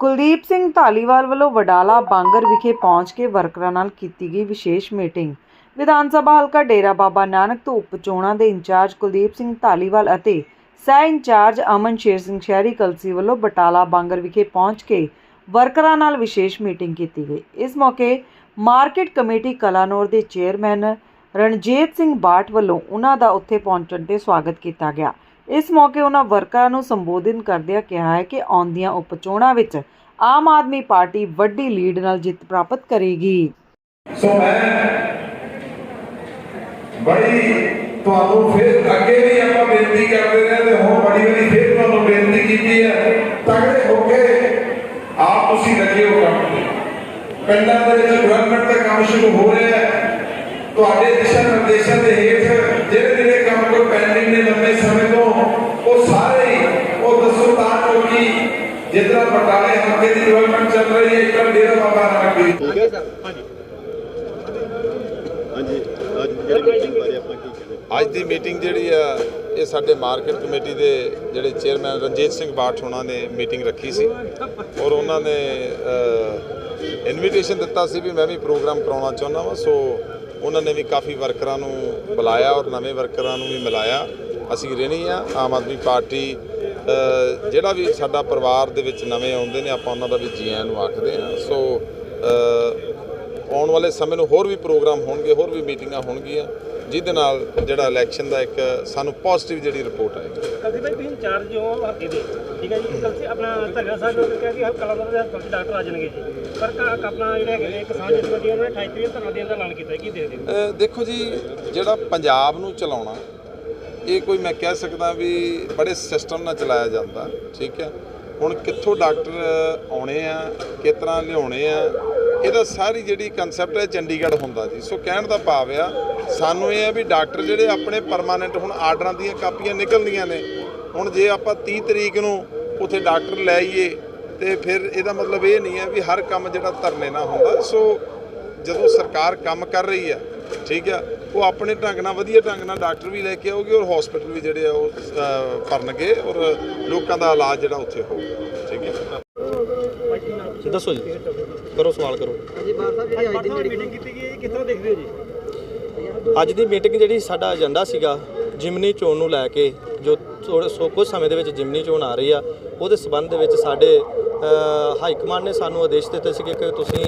ਕੁਲਦੀਪ ਸਿੰਘ ਧਾਲੀਵਾਲ ਵੱਲੋਂ ਵਡਾਲਾ ਬਾਂਗਰ ਵਿਖੇ ਪਹੁੰਚ ਕੇ ਵਰਕਰਾਂ ਨਾਲ ਕੀਤੀ ਗਈ ਵਿਸ਼ੇਸ਼ ਮੀਟਿੰਗ। ਵਿਧਾਨ ਸਭਾ ਹਲਕਾ ਡੇਰਾ ਬਾਬਾ ਨਾਨਕ ਤੋਂ ਉਪ ਚੋਣਾਂ ਦੇ ਇੰਚਾਰਜ ਕੁਲਦੀਪ ਸਿੰਘ ਧਾਲੀਵਾਲ ਅਤੇ ਸਹਿ ਇੰਚਾਰਜ ਅਮਨ ਸ਼ੇਰ ਸਿੰਘ ਸ਼ਹਿਰੀ ਕਲਸੀ ਵੱਲੋਂ ਬਟਾਲਾ ਬਾਂਗਰ ਵਿਖੇ ਪਹੁੰਚ ਕੇ ਵਰਕਰਾਂ ਨਾਲ ਵਿਸ਼ੇਸ਼ ਮੀਟਿੰਗ ਕੀਤੀ ਗਈ। ਇਸ ਮੌਕੇ ਮਾਰਕੀਟ ਕਮੇਟੀ ਕਲਾਨੌਰ ਦੇ ਚੇਅਰਮੈਨ ਰਣਜੀਤ ਸਿੰਘ ਬਾਟ ਵੱਲੋਂ ਉਹਨਾਂ ਦਾ ਉੱਥੇ ਪਹੁੰਚਣ ਤੇ ਸਵਾਗਤ ਕੀਤਾ ਗਿਆ। ਇਸ ਮੌਕੇ ਉਹਨਾਂ ਵਰਕਰਾਂ ਨੂੰ ਸੰਬੋਧਨ ਕਰਦਿਆਂ ਕਿਹਾ ਹੈ ਕਿ ਆਉਂਦੀਆਂ ਉਪ ਚੋਣਾਂ ਵਿੱਚ ਆਮ ਆਦਮੀ ਪਾਰਟੀ ਵੱਡੀ ਲੀਡ ਨਾਲ ਜਿੱਤ ਪ੍ਰਾਪਤ ਕਰੇਗੀ। ਸੋ ਮੈਂ ਬੜੀ ਤੁਹਾਨੂੰ ਫਿਰ ਅੱਗੇ ਵੀ ਆਪਾਂ ਬੇਨਤੀ ਕਰਦੇ ਰਹੇ ਤੇ ਹੁਣ ਬੜੀ ਬੜੀ ਫਿਰ ਤੁਹਾਨੂੰ ਬੇਨਤੀ ਕੀਤੀ ਹੈ। ਤਗੜੇ ਹੋ ਕੇ ਆਪ ਤੁਸੀਂ ਲੱਗੇ ਹੋ ਕੰਮ ਤੇ। ਪਿੰਡਾਂ ਦੇ ਵਿੱਚ ਡਿਵੈਲਪਮੈਂਟ ਦਾ ਕੰਮ ਸ਼ੁਰੂ ਹੋ ਰਿਹਾ ਹੈ। ਤੁਹਾਡੇ ਦਿਸ਼ਾ ਨਿਰਦੇਸ਼ਾਂ ਦੇ ਹੇਠ ਜਿਹੜੇ ਜਿਹੜੇ ਕੰਮ ਕੋਈ ਪੈਂਡਿੰਗ ਨੇ ਲੰਬੇ ਸਮੇਂ ਤੋਂ ਉਹ ਸਾਰੇ ਹੀ ਉਹ ਦੱਸੋ ਤਾਂ ਜੋ ਕਿ ਜਿੱਦਾਂ ਬਟਾਲੇ ਹਲਕੇ ਦੀ ਡਿਵੈਲਪਮੈਂਟ ਚੱਲ ਰਹੀ ਹੈ ਇੱਕ ਡੇਰਾ ਬਾਬਾ ਨਾਨਕ ਦੀ। ਠੀਕ ਹੈ ਸਰ। ਹਾਂਜੀ। ਅੱਜ ਜਿਹੜੀ ਮੀਟਿੰਗ ਬਾਰੇ ਆਪਾਂ ਕੀ ਕਹਿਣਾ ਅੱਜ ਦੀ ਮੀਟਿੰਗ ਜਿਹੜੀ ਆ ਇਹ ਸਾਡੇ ਮਾਰਕੀਟ ਕਮੇਟੀ ਦੇ ਜਿਹੜੇ ਚੇਅਰਮੈਨ ਰਣਜੀਤ ਸਿੰਘ ਬਾਠ ਹੋਣਾ ਨੇ ਮੀਟਿੰਗ ਰੱਖੀ ਸੀ। ਔਰ ਉਹਨਾਂ ਨੇ ਇਨਵੀਟੇਸ਼ਨ ਦਿੱਤਾ ਸੀ ਵੀ ਮੈਂ ਵੀ ਪ੍ਰੋਗਰਾਮ ਕਰਾਉਣਾ ਚਾਹੁੰਦਾ ਵਾਂ। ਸੋ ਉਹਨਾਂ ਨੇ ਵੀ ਕਾਫੀ ਵਰਕਰਾਂ ਨੂੰ ਬੁਲਾਇਆ ਔਰ ਨਵੇਂ ਵਰਕਰਾਂ ਨੂੰ ਵੀ ਮਿਲਾਇਆ। ਅਸੀਂ ਰਹਿਣੀ ਆ ਆਮ ਆਦਮੀ ਪਾਰਟੀ ਜਿਹੜਾ ਵੀ ਸਾਡਾ ਪਰਿਵਾਰ ਦੇ ਵਿੱਚ ਨਵੇਂ ਆਉਂਦੇ ਨੇ ਆਪਾਂ ਉਹਨਾਂ ਦਾ ਵੀ ਜੀ ਆਇਆਂ ਨੂੰ ਆਖਦੇ ਆ ਸੋ ਆਉਣ ਵਾਲੇ ਸਮੇਂ ਨੂੰ ਹੋਰ ਵੀ ਪ੍ਰੋਗਰਾਮ ਹੋਣਗੇ ਹੋਰ ਵੀ ਮੀਟਿੰਗਾਂ ਹੋਣਗੀਆਂ ਜਿਹਦੇ ਨਾਲ ਜਿਹੜਾ ਇਲੈਕਸ਼ਨ ਦਾ ਇੱਕ ਸਾਨੂੰ ਪੋਜ਼ਿਟਿਵ ਜਿਹੜੀ ਰਿਪੋਰਟ ਆਏਗੀ। ਕਲਸੀ ਭਾਈ ਤੁਸੀਂ ਇੰਚਾਰਜ ਹੋ ਹਲਕੇ ਦੇ। ਠੀਕ ਹੈ ਜੀ ਕਲਸੀ ਆਪਣਾ ਧਰਨਾ ਸਾਹਿਬ ਨੇ ਕਿਹਾ ਕਿ ਹਲਕਾ ਲੰਦਰ ਦੇ ਹਸਪਤਾਲ ਡਾਕਟਰ ਆ ਜਾਣਗੇ ਜੀ। ਪਰ ਕ- ਆਪਣਾ ਜਿਹੜੇ ਹੈਗੇ ਕਿਸਾਨ ਜਥੇਬੰਦੀਆਂ ਨੇ 28 ਤਰੀਕ ਧਰਨਾ ਦੇਣ ਦਾ ਐਲਾਨ ਕੀਤਾ। ਕੀ ਅ, ਦੇਖੋ ਜੀ ਜਿਹੜਾ ਪੰਜਾਬ ਨੂੰ ਚਲਾਉਣਾ ਇਹ ਕੋਈ ਮੈਂ ਕਹਿ ਸਕਦਾ ਵੀ ਬੜੇ ਸਿਸਟਮ ਨਾਲ ਚਲਾਇਆ ਜਾਂਦਾ, ਠੀਕ ਹੈ। ਹੁਣ ਕਿੱਥੋਂ ਡਾਕਟਰ ਆਉਣੇ ਆ, ਕਿਸ ਤਰ੍ਹਾਂ ਲਿਆਉਣੇ ਆ, ਇਹਦਾ ਸਾਰੀ ਜਿਹੜੀ ਕਨਸੈਪਟ ਹੈ ਚੰਡੀਗੜ੍ਹ ਹੁੰਦਾ ਜੀ। ਸੋ ਕਹਿਣ ਦਾ ਭਾਵ ਆ, ਸਾਨੂੰ ਇਹ ਆ ਵੀ ਡਾਕਟਰ ਜਿਹੜੇ ਆਪਣੇ ਪਰਮਾਨੈਂਟ ਹੁਣ ਆਰਡਰਾਂ ਦੀਆਂ ਕਾਪੀਆਂ ਨਿਕਲਦੀਆਂ ਨੇ, ਹੁਣ ਜੇ ਆਪਾਂ 30 ਤਰੀਕ ਨੂੰ ਉੱਥੇ ਡਾਕਟਰ ਲੈ ਆਈਏ, ਤੇ ਫਿਰ ਇਹਦਾ ਮਤਲਬ ਇਹ ਨਹੀਂ ਹੈ ਵੀ ਹਰ ਕੰਮ ਜਿਹੜਾ ਧਰਨੇ ਨਾਲ ਹੁੰਦਾ। ਸੋ ਜਦੋਂ ਸਰਕਾਰ ਕੰਮ ਕਰ ਰਹੀ ਹੈ ਠੀਕ ਹੈ ਉਹ ਆਪਣੇ ਢੰਗ ਨਾਲ, ਵਧੀਆ ਢੰਗ ਨਾਲ ਡਾਕਟਰ ਵੀ ਲੈ ਕੇ ਆਉਗੇ ਔਰ ਹਸਪੀਟਲ ਵੀ ਜਿਹੜੇ ਆ ਉਹ ਕਰਨਗੇ ਔਰ ਲੋਕਾਂ ਦਾ ਇਲਾਜ ਜਿਹੜਾ ਉੱਥੇ ਹੋਊਗਾ। ਠੀਕ ਹੈ। ਦੱਸੋ ਜੀ। ਕਰੋ ਸਵਾਲ, ਕਰੋ। ਮੀਟਿੰਗ ਕੀਤੀ ਗਈ ਹੈ ਜੀ ਕਿੱਥੋਂ ਦੇਖਦੇ ਹੋ ਜੀ ਅੱਜ ਦੀ ਮੀਟਿੰਗ ਜਿਹੜੀ ਸਾਡਾ ਏਜੰਡਾ ਸੀਗਾ, ਜਿਮਨੀ ਚੋਣ ਨੂੰ ਲੈ ਕੇ, ਜੋ ਥੋੜੇ ਸੋ ਕੁਝ ਸਮੇਂ ਦੇ ਵਿੱਚ ਜਿਮਨੀ ਚੋਣ ਆ ਰਹੀ ਆ, ਉਹਦੇ ਸਬੰਧ ਦੇ ਵਿੱਚ ਸਾਡੇ ਹਾਈ ਕਮਾਂਡ ਨੇ ਸਾਨੂੰ ਆਦੇਸ਼ ਦਿੱਤੇ ਸੀਗੇ ਕਿ ਤੁਸੀਂ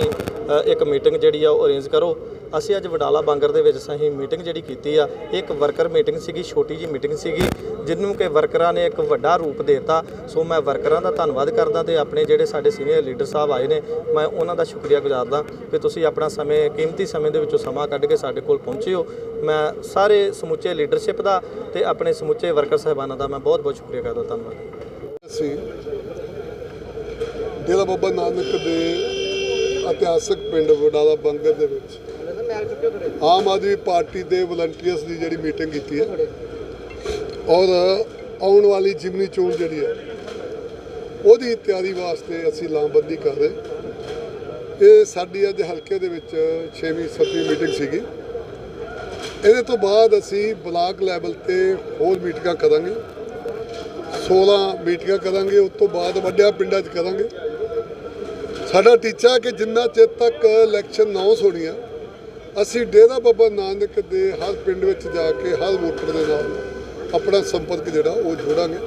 ਇੱਕ ਮੀਟਿੰਗ ਜਿਹੜੀ ਆ ਉਹ ਅਰੇਂਜ ਕਰੋ। ਅਸੀਂ ਅੱਜ ਵਡਾਲਾ ਬਾਂਗਰ ਦੇ ਵਿੱਚ ਸਹੀ ਮੀਟਿੰਗ ਜਿਹੜੀ ਕੀਤੀ ਆ, ਇੱਕ ਵਰਕਰ ਮੀਟਿੰਗ ਸੀਗੀ, ਛੋਟੀ ਜੀ ਮੀਟਿੰਗ ਸੀਗੀ, ਜਿਹਨੂੰ ਕਿ ਵਰਕਰਾਂ ਨੇ ਇੱਕ ਵੱਡਾ ਰੂਪ ਦਿੱਤਾ। ਸੋ ਮੈਂ ਵਰਕਰਾਂ ਦਾ ਧੰਨਵਾਦ ਕਰਦਾ ਤੇ ਆਪਣੇ ਜਿਹੜੇ ਸਾਡੇ ਸੀਨੀਅਰ ਲੀਡਰ ਸਾਹਿਬ ਆਏ ਨੇ, ਮੈਂ ਉਹਨਾਂ ਦਾ ਸ਼ੁਕਰੀਆ ਗੁਜ਼ਾਰਦਾ ਕਿ ਤੁਸੀਂ ਆਪਣਾ ਸਮੇਂ, ਕੀਮਤੀ ਸਮੇਂ ਦੇ ਵਿੱਚੋਂ ਸਮਾਂ ਕੱਢ ਕੇ ਸਾਡੇ ਕੋਲ ਪਹੁੰਚੇ ਹੋ। ਮੈਂ ਸਾਰੇ ਸਮੁੱਚੇ ਲੀਡਰਸ਼ਿਪ ਦਾ ਤੇ ਆਪਣੇ ਸਮੁੱਚੇ ਵਰਕਰ ਸਾਹਿਬਾਨਾਂ ਦਾ ਮੈਂ ਬਹੁਤ ਬਹੁਤ ਸ਼ੁਕਰੀਆ ਕਰਦਾ, ਧੰਨਵਾਦ। ਅਸੀਂ ਡੇਰਾ ਬਾਬਾ ਨਾਨਕ ਦੇ ਇਤਿਹਾਸਕ ਪਿੰਡ ਵਡਾਲਾ ਬੰਗਰ ਦੇ ਵਿੱਚ। ਆਮ ਆਦਮੀ ਪਾਰਟੀ ਦੇ ਵਲੰਟੀਅਰਸ ਦੀ ਜਿਹੜੀ ਮੀਟਿੰਗ ਕੀਤੀ ਹੈ। ਔਰ ਆਉਣ ਵਾਲੀ ਜਿਮਨੀ ਚੋਣ ਜਿਹੜੀ ਹੈ, ਉਹਦੀ ਤਿਆਰੀ ਵਾਸਤੇ ਅਸੀਂ ਲਾਮਬੰਦੀ ਕਰ ਰਹੇ ਇਹ ਸਾਡੀ ਅੱਜ ਹਲਕੇ ਦੇ ਵਿੱਚ 6ਵੀਂ 7ਵੀਂ ਮੀਟਿੰਗ ਸੀਗੀ। ਇਹਦੇ ਤੋਂ ਬਾਅਦ ਅਸੀਂ ਬਲਾਕ ਲੈਵਲ ਤੇ ਹੋਰ ਮੀਟਿੰਗਾਂ ਕਰਾਂਗੇ। 16 ਮੀਟਿੰਗਾਂ ਕਰਾਂਗੇ, ਉਸ ਤੋਂ ਬਾਅਦ ਵੱਡਿਆਂ ਪਿੰਡਾਂ 'ਚ ਕਰਾਂਗੇ। ਸਾਡਾ ਟੀਚਾ ਕਿ ਜਿੰਨਾ ਚਿਰ ਤੱਕ ਇਲੈਕਸ਼ਨ ਅਨਾਉਂਸ ਹੋਣੀ ਆ ਅਸੀਂ ਡੇਰਾ ਬਾਬਾ ਨਾਨਕ ਦੇ ਹਰ ਪਿੰਡ ਵਿੱਚ ਜਾ ਕੇ, ਹਰ ਵੋਟਰ ਦੇ ਨਾਲ ਆਪਣਾ ਸੰਪਰਕ ਜਿਹੜਾ, ਉਹ ਜੋੜਾਂਗੇ।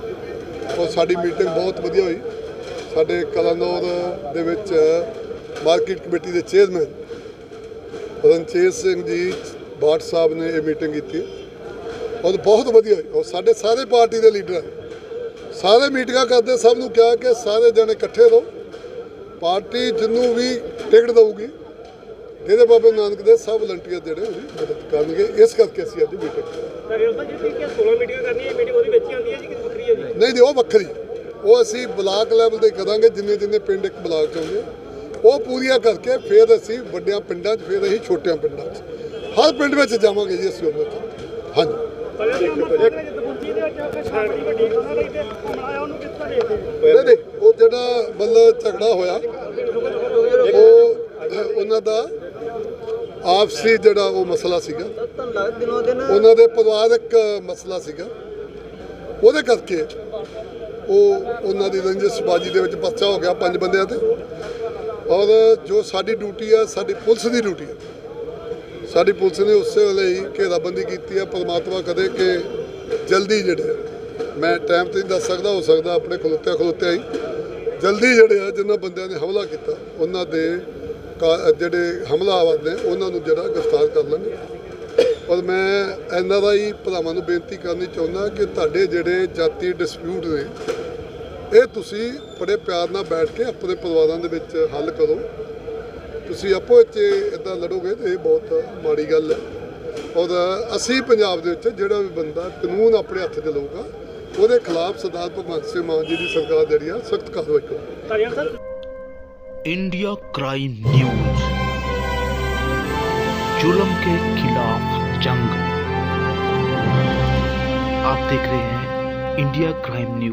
ਔਰ ਸਾਡੀ ਮੀਟਿੰਗ ਬਹੁਤ ਵਧੀਆ ਹੋਈ। ਸਾਡੇ ਕਲਾਨੌਰ ਦੇ ਵਿੱਚ ਮਾਰਕੀਟ ਕਮੇਟੀ ਦੇ ਚੇਅਰਮੈਨ ਰਣਚੇਤ ਸਿੰਘ ਜੀ ਬਾਟ ਸਾਹਿਬ ਨੇ ਇਹ ਮੀਟਿੰਗ ਕੀਤੀ। ਔਰ ਬਹੁਤ ਵਧੀਆ ਹੋਈ। ਔਰ ਸਾਡੇ ਸਾਰੇ ਪਾਰਟੀ ਦੇ ਲੀਡਰ ਆਏ ਸਾਰੇ ਮੀਟਿੰਗਾਂ ਕਰਦੇ, ਸਭ ਨੂੰ ਕਿਹਾ ਕਿ ਸਾਰੇ ਜਣੇ ਇਕੱਠੇ ਰਹੋ। ਪਾਰਟੀ ਜਿਹਨੂੰ ਵੀ ਟਿਕਟ ਦਊਗੀ ਇਹਦੇ ਬਾਬੇ ਨਾਨਕ ਦੇ ਸਭ ਵਲੰਟੀਅਰ ਜਿਹੜੇ ਉਹਦੀ ਮਦਦ ਕਰਨਗੇ ਇਸ ਕਰਕੇ ਅਸੀਂ ਅੱਜ ਮੀਟਿੰਗ ਤਾਂ ਇਹ ਤਾਂ ਜਿਹੜੀ ਕਿ 16 ਮੀਟਿੰਗਾਂ ਕਰਨੀ ਹੈ ਮੀਟਿੰਗ ਉਹਦੇ ਵਿੱਚ ਹੀ ਆਉਂਦੀ ਹੈ ਜੀ ਕਿ ਵੱਖਰੀ ਹੈ ਜੀ? ਨਹੀਂ ਨਹੀਂ ਉਹ ਵੱਖਰੀ। ਉਹ ਅਸੀਂ ਬਲਾਕ ਲੈਵਲ ਤੇ ਕਰਾਂਗੇ ਜਿੰਨੇ ਜਿੰਨੇ ਪਿੰਡ ਇੱਕ ਬਲਾਕ ਚ ਆਉਂਦੇ ਉਹ ਪੂਰੀਆਂ ਕਰਕੇ ਫਿਰ ਅਸੀਂ ਵੱਡਿਆਂ ਪਿੰਡਾਂ 'ਚ ਫਿਰ ਅਸੀਂ ਛੋਟਿਆਂ ਪਿੰਡਾਂ 'ਚ। ਹਰ ਪਿੰਡ ਵਿੱਚ ਜਾਵਾਂਗੇ ਜੀ ਅਸੀਂ ਉਹਨਾਂ 'ਚ। ਹਾਂਜੀ। ਨਹੀਂ ਨਹੀਂ, ਉਹ ਜਿਹੜਾ ਮਤਲਬ ਝਗੜਾ ਹੋਇਆ, ਉਹ ਉਹਨਾਂ ਦਾ ਆਪਸੀ ਜਿਹੜਾ ਉਹ ਮਸਲਾ ਸੀਗਾ। ਉਹਨਾਂ ਦੇ ਪਰਿਵਾਰਕ ਮਸਲਾ ਸੀਗਾ। ਉਹਦੇ ਕਰਕੇ ਉਹ ਉਹਨਾਂ ਦੀ ਰੰਜਿਸ਼ਬਾਜੀ ਦੇ ਵਿੱਚ ਪਰਚਾ ਹੋ ਗਿਆ ਪੰਜ ਬੰਦਿਆਂ ਤੇ। ਔਰ ਜੋ ਸਾਡੀ ਡਿਊਟੀ ਆ, ਸਾਡੀ ਪੁਲਿਸ ਦੀ ਡਿਊਟੀ ਆ। ਸਾਡੀ ਪੁਲਿਸ ਨੇ ਉਸੇ ਵੇਲੇ ਹੀ ਘੇਰਾਬੰਦੀ ਕੀਤੀ ਹੈ ਪਰਮਾਤਮਾ ਕਦੇ ਕਿ ਜਲਦੀ ਜਿਹੜੇ ਮੈਂ ਟਾਈਮ ਤੇ ਨਹੀਂ ਦੱਸ ਸਕਦਾ, ਹੋ ਸਕਦਾ ਆਪਣੇ ਖਲੋਤੇ ਖਲੋਤੇ ਹੀ, ਜਲਦੀ ਜਿਹੜੇ ਆ, ਜਿਨ੍ਹਾਂ ਬੰਦਿਆਂ ਨੇ ਹਮਲਾ ਕੀਤਾ, ਉਹਨਾਂ ਦੇ ਕਾ- ਜਿਹੜੇ ਹਮਲਾਵਰ ਨੇ, ਉਹਨਾਂ ਨੂੰ ਜਿਹੜਾ ਗ੍ਰਿਫਤਾਰ ਕਰ ਲਾਂਗੇ ਔਰ ਮੈਂ ਇਹਨਾਂ ਦਾ ਹੀ ਭਰਾਵਾਂ ਨੂੰ ਬੇਨਤੀ ਕਰਨੀ ਚਾਹੁੰਦਾ ਕਿ ਤੁਹਾਡੇ ਜਿਹੜੇ ਜਾਤੀ ਡਿਸਪਿਊਟ ਨੇ, ਇਹ ਤੁਸੀਂ ਬੜੇ ਪਿਆਰ ਨਾਲ ਬੈਠ ਕੇ ਆਪਣੇ ਪਰਿਵਾਰਾਂ ਦੇ ਵਿੱਚ ਹੱਲ ਕਰੋ। ਤੁਸੀਂ ਆਪੋ ਵਿੱਚ ਇਦਾਂ ਲੜੋਗੇ ਤੇ ਇਹ ਬਹੁਤ ਮਾੜੀ ਗੱਲ ਹੈ ਔਰ ਅਸੀਂ ਪੰਜਾਬ ਦੇ ਵਿੱਚ ਜਿਹੜਾ ਵੀ ਬੰਦਾ ਕਾਨੂੰਨ ਆਪਣੇ ਹੱਥ 'ਚ ਲਊਗਾ ਉਹਦੇ ਖਿਲਾਫ ਸਰਦਾਰ ਭਗਵੰਤ ਸਿੰਘ ਮਾਨ ਜੀ ਦੀ ਸਰਕਾਰ ਜਿਹੜੀ ਆ ਸਖਤ ਕਾਰਵਾਈ ਕਰੋ ਧਾਰੀਵਾਲ ਸਾਹਿਬ इंडिया क्राइम न्यूज जुल्म के खिलाफ जंग आप देख रहे हैं इंडिया क्राइम न्यूज